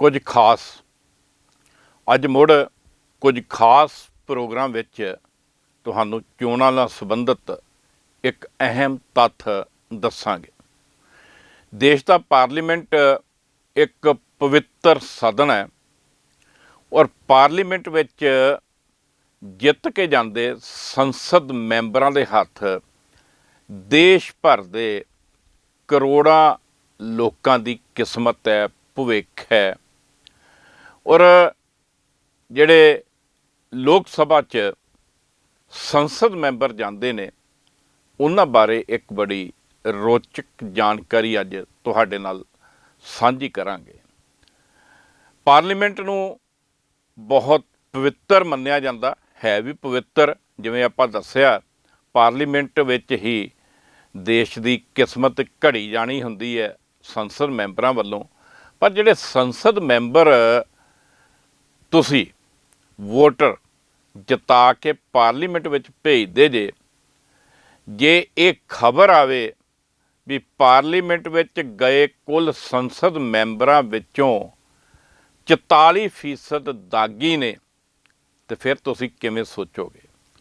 ਕੁਝ ਖਾਸ। ਅੱਜ ਮੁੜ ਕੁਝ ਖਾਸ ਪ੍ਰੋਗਰਾਮ ਵਿੱਚ ਤੁਹਾਨੂੰ ਚੋਣਾਂ ਨਾਲ ਸੰਬੰਧਿਤ ਇੱਕ ਅਹਿਮ ਤੱਥ ਦੱਸਾਂਗੇ। ਦੇਸ਼ ਦਾ ਪਾਰਲੀਮੈਂਟ ਇੱਕ ਪਵਿੱਤਰ ਸਦਨ ਹੈ ਔਰ ਪਾਰਲੀਮੈਂਟ ਵਿੱਚ ਜਿੱਤ ਕੇ ਜਾਂਦੇ ਸੰਸਦ ਮੈਂਬਰਾਂ ਦੇ ਹੱਥ ਦੇਸ਼ ਭਰ ਦੇ ਕਰੋੜਾਂ ਲੋਕਾਂ ਦੀ ਕਿਸਮਤ ਹੈ, ਭਵਿੱਖ ਹੈ। ਔਰ ਜਿਹੜੇ ਲੋਕ ਸਭਾ 'ਚ ਸੰਸਦ ਮੈਂਬਰ ਜਾਂਦੇ ਨੇ, ਉਹਨਾਂ ਬਾਰੇ ਇੱਕ ਬੜੀ ਰੋਚਕ ਜਾਣਕਾਰੀ ਅੱਜ ਤੁਹਾਡੇ ਨਾਲ ਸਾਂਝੀ ਕਰਾਂਗੇ। ਪਾਰਲੀਮੈਂਟ ਨੂੰ ਬਹੁਤ ਪਵਿੱਤਰ ਮੰਨਿਆ ਜਾਂਦਾ, ਹੈ ਵੀ ਪਵਿੱਤਰ। ਜਿਵੇਂ ਆਪਾਂ ਦੱਸਿਆ, ਪਾਰਲੀਮੈਂਟ ਵਿੱਚ ਹੀ ਦੇਸ਼ ਦੀ ਕਿਸਮਤ ਘੜੀ ਜਾਣੀ ਹੁੰਦੀ ਹੈ ਸੰਸਦ ਮੈਂਬਰਾਂ ਵੱਲੋਂ। ਪਰ ਜਿਹੜੇ ਸੰਸਦ ਮੈਂਬਰ ਤੁਸੀਂ ਵੋਟਰ ਜਿਤਾ ਕੇ ਪਾਰਲੀਮੈਂਟ ਵਿੱਚ ਭੇਜਦੇ ਜੇ ਜੇ ਇਹ ਖਬਰ ਆਵੇ ਵੀ ਪਾਰਲੀਮੈਂਟ ਵਿੱਚ ਗਏ ਕੁੱਲ ਸੰਸਦ ਮੈਂਬਰਾਂ ਵਿੱਚੋਂ 44% ਦਾਗੀ ਨੇ, ਤੇ ਫਿਰ ਤੁਸੀਂ ਕਿਵੇਂ ਸੋਚੋਗੇ?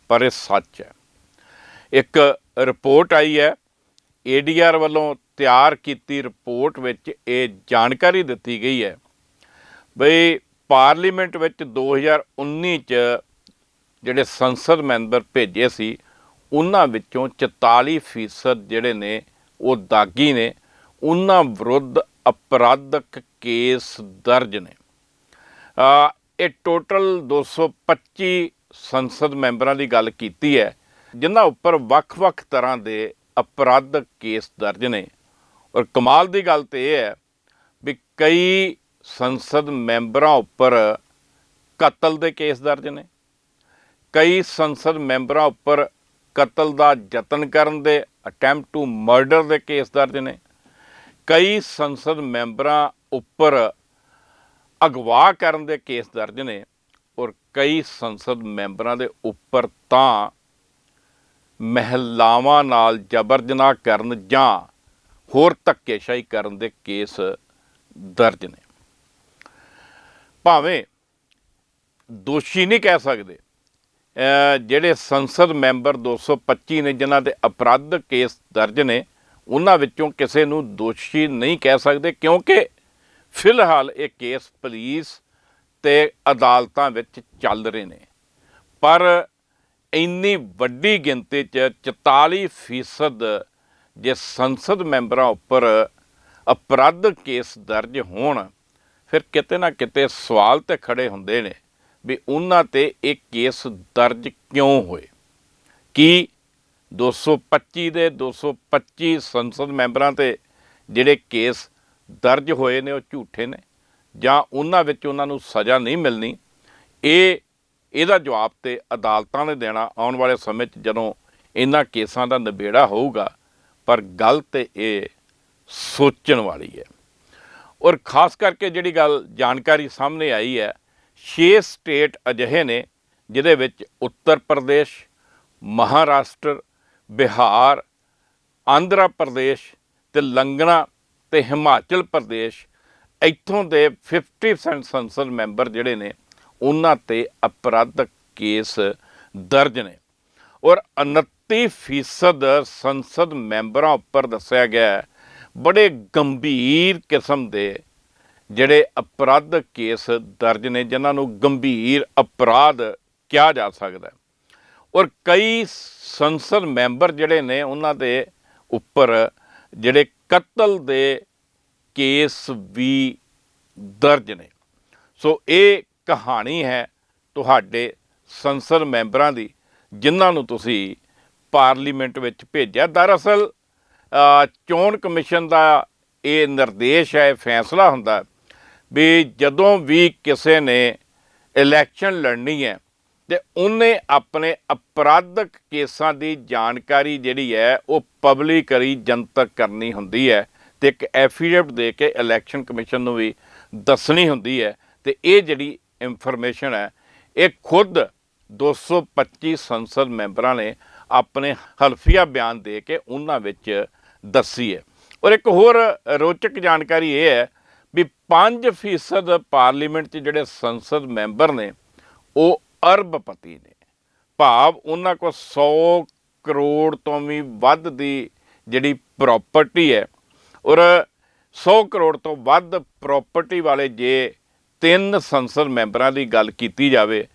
ਪਰ ਇਹ ਸੱਚ ਹੈ। ਇੱਕ ਰਿਪੋਰਟ ਆਈ ਹੈ ਏਡੀਆਰ ਵੱਲੋਂ ਤਿਆਰ ਕੀਤੀ ਰਿਪੋਰਟ ਵਿੱਚ ਇਹ ਜਾਣਕਾਰੀ ਦਿੱਤੀ ਗਈ ਹੈ, ਬਈ ਪਾਰਲੀਮੈਂਟ ਵਿੱਚ 2019 ਚ ਜਿਹੜੇ ਸੰਸਦ ਮੈਂਬਰ ਭੇਜੇ ਸੀ, ਉਹਨਾਂ ਵਿੱਚੋਂ 44% ਜਿਹੜੇ ਨੇ ਉਹ ਦਾਗੀ ਨੇ। ਉਹਨਾਂ ਵਿਰੁੱਧ ਅਪਰਾਧਕ ਕੇਸ ਦਰਜ ਨੇ। ਆ ਇਹ ਟੋਟਲ 225 ਸੰਸਦ ਮੈਂਬਰਾਂ ਦੀ ਗੱਲ ਕੀਤੀ ਹੈ, ਜਿਨ੍ਹਾਂ ਉੱਪਰ ਵੱਖ-ਵੱਖ ਤਰ੍ਹਾਂ ਦੇ ਅਪਰਾਧਕ ਕੇਸ ਦਰਜ ਨੇ। ਔਰ ਕਮਾਲ ਦੀ ਗੱਲ ਤੇ ਇਹ ਹੈ ਵੀ ਕਈ ਸੰਸਦ ਮੈਂਬਰਾਂ ਉੱਪਰ ਕਤਲ ਦੇ ਕੇਸ ਦਰਜ ਨੇ। ਕਈ ਸੰਸਦ ਮੈਂਬਰਾਂ ਉੱਪਰ ਕਤਲ ਦਾ ਯਤਨ ਕਰਨ ਦੇ ਅਟੈਂਪਟ ਟੂ ਮਰਡਰ ਦੇ ਕੇਸ ਦਰਜ ਨੇ। ਕਈ ਸੰਸਦ ਮੈਂਬਰਾਂ ਉੱਪਰ ਅਗਵਾ ਕਰਨ ਦੇ ਕੇਸ ਦਰਜ ਨੇ ਔਰ ਕਈ ਸੰਸਦ ਮੈਂਬਰਾਂ ਦੇ ਉੱਪਰ ਤਾਂ ਮਹਿਲਾਵਾਂ ਨਾਲ ਜਬਰ ਜਨਾਹ ਕਰਨ ਜਾਂ ਹੋਰ ਧੱਕੇਸ਼ਾਹੀ ਕਰਨ ਦੇ ਕੇਸ ਦਰਜ ਨੇ। ਭਾਵੇਂ ਦੋਸ਼ੀ ਨਹੀਂ ਕਹਿ ਸਕਦੇ ਜਿਹੜੇ ਸੰਸਦ ਮੈਂਬਰ 225 ਨੇ, ਜਿਨ੍ਹਾਂ ਦੇ ਅਪਰਾਧ ਕੇਸ ਦਰਜ ਨੇ, ਉਹਨਾਂ ਵਿੱਚੋਂ ਕਿਸੇ ਨੂੰ ਦੋਸ਼ੀ ਨਹੀਂ ਕਹਿ ਸਕਦੇ, ਕਿਉਂਕਿ ਫਿਲਹਾਲ ਇਹ ਕੇਸ ਪੁਲਿਸ ਤੇ ਅਦਾਲਤਾਂ ਵਿੱਚ ਚੱਲ ਰਹੇ ਨੇ। ਪਰ ਇੰਨੀ ਵੱਡੀ ਗਿਣਤੀ ਚ 44% ਜੇ ਸੰਸਦ ਮੈਂਬਰਾਂ ਉੱਪਰ ਅਪਰਾਧ ਕੇਸ ਦਰਜ ਹੋਣ ਫਿਰ ਕਿਤੇ ਨਾ ਕਿਤੇ ਸਵਾਲ ਤੇ ਖੜੇ ਹੁੰਦੇ ਨੇ ਵੀ ਉਹਨਾਂ ਤੇ ਇਹ ਕੇਸ ਦਰਜ ਕਿਉਂ ਹੋਏ? ਕੀ 225 ਦੇ 225 ਸੰਸਦ ਮੈਂਬਰਾਂ ਤੇ ਜਿਹੜੇ ਕੇਸ ਦਰਜ ਹੋਏ ਨੇ ਉਹ ਝੂਠੇ ਨੇ? ਜਾਂ ਉਹਨਾਂ ਵਿੱਚ ਉਹਨਾਂ ਨੂੰ ਸਜ਼ਾ ਨਹੀਂ ਮਿਲਣੀ? ਇਹ, ਇਹਦਾ ਜਵਾਬ ਤੇ ਅਦਾਲਤਾਂ ਨੇ ਦੇਣਾ ਆਉਣ ਵਾਲੇ ਸਮੇਂ 'ਚ ਜਦੋਂ ਇਹਨਾਂ ਕੇਸਾਂ ਦਾ ਨਿਬੇੜਾ ਹੋਊਗਾ। ਪਰ ਗੱਲ ਤੇ ਇਹ ਸੋਚਣ ਵਾਲੀ ਹੈ। ਔਰ ਖਾਸ ਕਰਕੇ ਜਿਹੜੀ ਗੱਲ ਜਾਣਕਾਰੀ ਸਾਹਮਣੇ ਆਈ ਹੈ 6 ਸਟੇਟ ਅਜਿਹੇ ਨੇ ਜਿਹਦੇ ਵਿੱਚ ਉੱਤਰ ਪ੍ਰਦੇਸ਼, ਮਹਾਰਾਸ਼ਟਰ, ਬਿਹਾਰ, ਆਂਧਰਾ ਪ੍ਰਦੇਸ਼ ਤੇਲੰਗਣਾ ਤੇ ਹਿਮਾਚਲ ਪ੍ਰਦੇਸ਼, ਇੱਥੋਂ ਦੇ 50% ਸੰਸਦ ਮੈਂਬਰ ਜਿਹੜੇ ਨੇ, ਉਹਨਾਂ ਤੇ ਅਪਰਾਧਕ ਕੇਸ ਦਰਜ ਨੇ। ਔਰ 29% ਸੰਸਦ ਮੈਂਬਰਾਂ ਉੱਪਰ ਦੱਸਿਆ ਗਿਆ ਹੈ ਬੜੇ ਗੰਭੀਰ ਕਿਸਮ ਦੇ ਜਿਹੜੇ ਅਪਰਾਧਕ ਕੇਸ ਦਰਜ ਨੇ, ਜਿਨ੍ਹਾਂ ਨੂੰ ਗੰਭੀਰ ਅਪਰਾਧ ਕਿਹਾ ਜਾ ਸਕਦਾ ਹੈ। ਔਰ ਕਈ ਸੰਸਦ ਮੈਂਬਰ ਜਿਹੜੇ ਨੇ, ਉਹਨਾਂ ਦੇ ਉੱਪਰ ਜਿਹੜੇ ਕਤਲ ਦੇ ਕੇਸ ਵੀ ਦਰਜ ਨੇ। ਸੋ ਇਹ ਕਹਾਣੀ ਹੈ ਤੁਹਾਡੇ ਸੰਸਦ ਮੈਂਬਰਾਂ ਦੀ, ਜਿਨ੍ਹਾਂ ਨੂੰ ਤੁਸੀਂ ਪਾਰਲੀਮੈਂਟ ਵਿੱਚ ਭੇਜਿਆ। ਦਰਅਸਲ ਚੋਣ ਕਮਿਸ਼ਨ ਦਾ ਇਹ ਨਿਰਦੇਸ਼ ਹੈ, ਇਹ ਫੈਸਲਾ ਹੁੰਦਾ ਵੀ ਜਦੋਂ ਵੀ ਕਿਸੇ ਨੇ ਇਲੈਕਸ਼ਨ ਲੜਨੀ ਹੈ ਤੇ ਉਹਨੇ ਆਪਣੇ ਅਪਰਾਧਕ ਕੇਸਾਂ ਦੀ ਜਾਣਕਾਰੀ ਜਿਹੜੀ ਹੈ, ਉਹ ਪਬਲਿਕਰੀ ਜਨਤਕ ਕਰਨੀ ਹੁੰਦੀ ਹੈ ਤੇ ਇੱਕ ਐਫੀਡੇਵਿਟ ਦੇ ਕੇ ਇਲੈਕਸ਼ਨ ਕਮਿਸ਼ਨ ਨੂੰ ਵੀ ਦੱਸਣੀ ਹੁੰਦੀ ਹੈ ਤੇ ਇਹ ਜਿਹੜੀ ਇਨਫੋਰਮੇਸ਼ਨ ਹੈ, ਇਹ ਖੁਦ 225 ਸੰਸਦ ਮੈਂਬਰਾਂ ਨੇ ਆਪਣੇ ਹਲਫੀਆ ਬਿਆਨ ਦੇ ਕੇ ਉਹਨਾਂ ਵਿੱਚ ਦੱਸੀ ਹੈ। ਔਰ ਇੱਕ ਹੋਰ ਰੋਚਕ ਜਾਣਕਾਰੀ ਇਹ ਹੈ ਵੀ 5% ਪਾਰਲੀਮੈਂਟ 'ਚ ਜਿਹੜੇ ਸੰਸਦ ਮੈਂਬਰ ਨੇ, ਉਹ ਅਰਬਪਤੀ ਨੇ। ਭਾਵ ਉਹਨਾਂ ਕੋਲ 100 ਕਰੋੜ ਤੋਂ ਵੀ ਵੱਧ ਦੀ ਜਿਹੜੀ ਪ੍ਰਾਪਰਟੀ ਹੈ, ਔਰ 100 ਕਰੋੜ ਤੋਂ ਵੱਧ ਪ੍ਰਾਪਰਟੀ ਵਾਲੇ ਜੇ ਤਿੰਨ ਸੰਸਦ ਮੈਂਬਰਾਂ ਦੀ ਗੱਲ ਕੀਤੀ ਜਾਵੇ,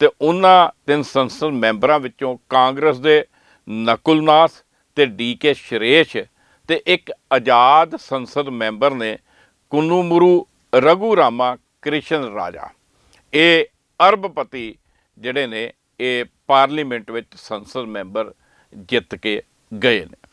ਤੇ ਉਹਨਾਂ ਤਿੰਨ ਸੰਸਦ ਮੈਂਬਰਾਂ ਵਿੱਚੋਂ ਕਾਂਗਰਸ ਦੇ ਨਕੁਲ ਨਾਥ ਤੇ ਡੀਕੇ ਸ਼੍ਰੇਸ਼ ਤੇ ਇੱਕ ਆਜ਼ਾਦ ਸੰਸਦ ਮੈਂਬਰ ਨੇ ਕੁਨੂਮੁਰੂ ਰਘੂ ਰਾਮਾ ਕ੍ਰਿਸ਼ਨ ਰਾਜਾ। ਇਹ ਅਰਬਪਤੀ ਜਿਹੜੇ ਨੇ, ਇਹ ਪਾਰਲੀਮੈਂਟ ਵਿੱਚ ਸੰਸਦ ਮੈਂਬਰ ਜਿੱਤ ਕੇ ਗਏ ਨੇ।